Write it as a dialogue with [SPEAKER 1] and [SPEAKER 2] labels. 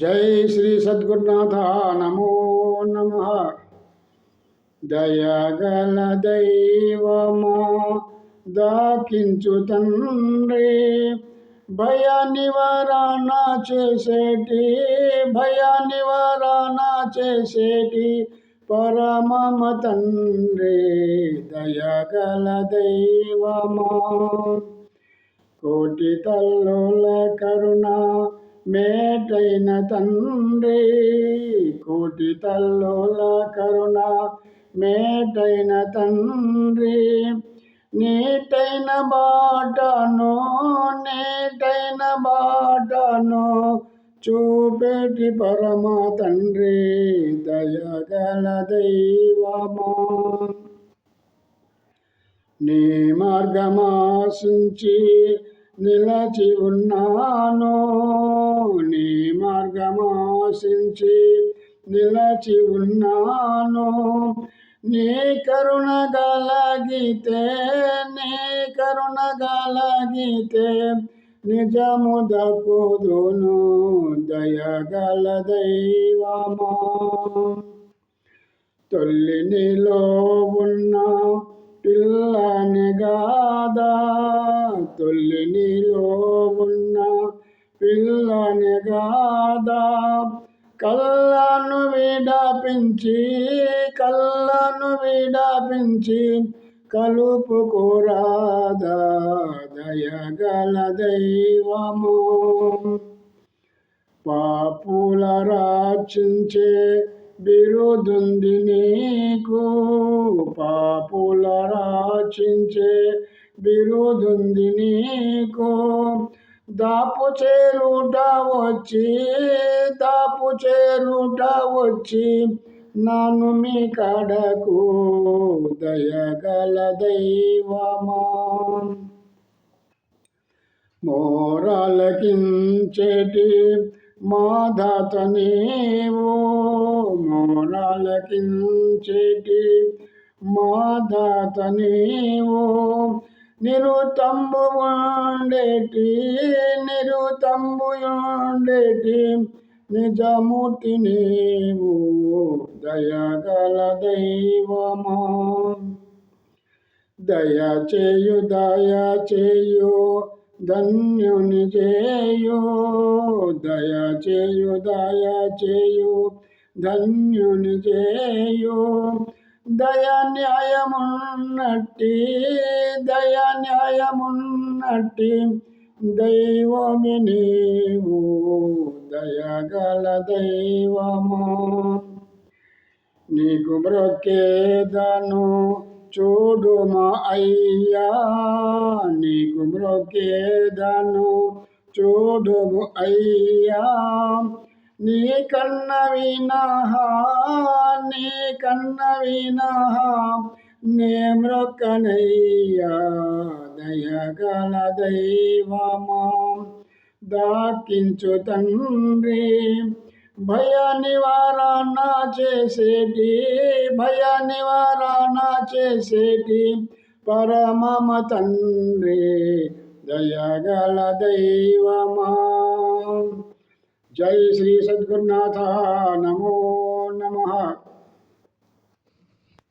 [SPEAKER 1] జై శ్రీ సద్గురునాథ నమో నమ. దయగల దైవమా దాకించు తండ్రి. భయ నివారణ చేసేటి భయ నివారణ చేసేటి పరమమ తండ్రి. దయగల దైవమా. కోటి తల్లుల కరుణ మేటైన తండ్రి కోటి తల్లుల కరుణ. మేటైన తండ్రి నీటైన బాటను నీటైన బాటను చూపేటి పరమ తండ్రి దయగల దైవమా. నీ మార్గమాశించి నిలచి ఉన్నాను నీ మార్గమాశించి నిలచి ఉన్నాను. నీ కరుణ గలగితే నీ కరుణ గలగితే నిజము దక్కుదును దయగల దైవమా. తొల్లి నీలో ఉన్న పిల్లని గాదా తొల్లి నీలో ఉన్న పిల్లని కాదా కళ్ళను విడపించి కళ్ళను విడపించి కలుపుకురాదా దయగల దైవము. పాపుల రాచించే బిరుదుంది నీకు. పాపుల రాచించే బిరుదుంది నీకు. దాపు చేరుట వచ్చి దాపు చేరుట వచ్చి నన్ను మీ కడకు దయగల దైవమా మోరాలకించేటి మాధాత నీవు మోరాలకించేటి మాధాత నీవు నిరుతంబు ఉండేటి నిరుతంబు ఉండేటి నిజమూర్తి నీవు దయగల దైవము. దయ చేయు దయ చేయు ధన్యుని చేయు దయ చేయు దయ చేయు ధన్యుని చేయు దయ న్యాయమున్నట్టి దయ న్యాయమున్నట్టి దైవమి నీవు దయగల దైవము నీకు బ్రొక్కేదను చూడుమా అయ్యా నీకు బ్రొక్కేదను చూడుము అయ్యా. నీ కన్న వినహా నీ కన్న వినహా నే మ్రొక్కనయ్యా దయగల దైవమా. దాకించు తండ్రి భయ నివారణ చేసేటి భయ నివారణ చేసేటి పరమమ తండ్రి దయగల దైవమా జై శ్రీ సద్గురునాథ నమో నమ